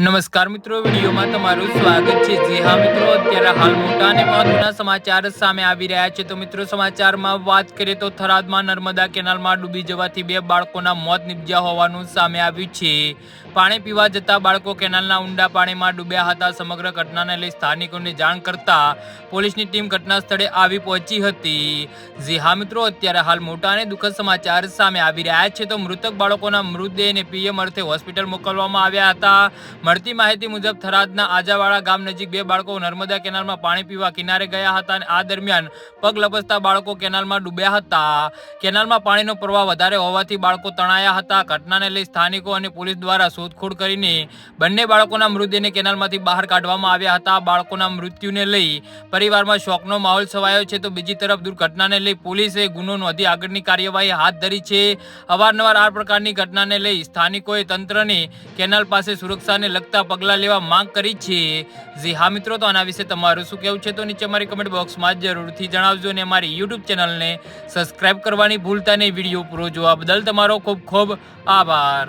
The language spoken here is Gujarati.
નમસ્કાર મિત્રો, વિડીયોમાં તમારું સ્વાગત છે. જે હા મિત્રો, અત્યારે હાલ મોટા અને મહત્વના સમાચાર સામે આવી રહ્યા છે. તો મિત્રો, સમાચારમાં વાત કરીએ તો થરાદમાં નર્મદા કેનાલમાં ડૂબી જવાથી બે બાળકોના મોત નિપજ્યા હોવાનું સામે આવ્યું છે. પાણી પીવા જતા બાળકો કેનાલના ઊંડા પાણીમાં ડૂબ્યા હતા. સમગ્ર ઘટનાને લઈ સ્થાનિકોને જાણ કરતા પોલીસની ટીમ ઘટના સ્થળે આવી પહોંચી હતી. જે હા મિત્રો, અત્યારે હાલ મોટા અને દુઃખદ સમાચાર સામે આવી રહ્યા છે. તો મૃતક બાળકોના મૃતદેહને પીએમ અર્થે હોસ્પિટલ મોકલવામાં આવ્યા હતા. મળતી માહિતી મુજબ થરાદના આજાવાડા ગામ નજીક બે બાળકો નર્મદા કેનાલમાં પાણી પીવા કિનારે ગયા હતા અને આ દરમિયાન પગ લપસતા બાળકો કેનાલમાં ડૂબ્યા હતા. કેનાલમાં પાણીનો પ્રવાહ વધારે હોવાથી બાળકો તણાયા હતા. ઘટનાને લઈ સ્થાનિકો અને પોલીસ દ્વારા શોધખોળ કરીને બંને બાળકોના મૃતદેહને કેનાલમાંથી બહાર કાઢવામાં આવ્યા હતા. બાળકોના મૃત્યુને લઈ પરિવારમાં શોકનો માહોલ છવાયો છે. તો બીજી તરફ દુર્ઘટનાને લઈ પોલીસે ગુનો નોંધી આગળની કાર્યવાહી હાથ ધરી છે. અવારનવાર આ પ્રકારની ઘટનાને લઈ સ્થાનિકોએ તંત્રને કેનાલ પાસે સુરક્ષાને લગતા પગલાં લેવા માંગ કરી છે. જી હા મિત્રો, તો આના વિશે તમારું શું કહેવું છે? તો નીચે મારી કમેન્ટ બોક્સમાં જરૂરથી જણાવજો અને અમારી યુટ્યુબ ચેનલને સબસ્ક્રાઈબ કરવાની ભૂલતા નહીં. વીડિયો પૂરો જોવા બદલ તમારો ખૂબ ખૂબ આભાર.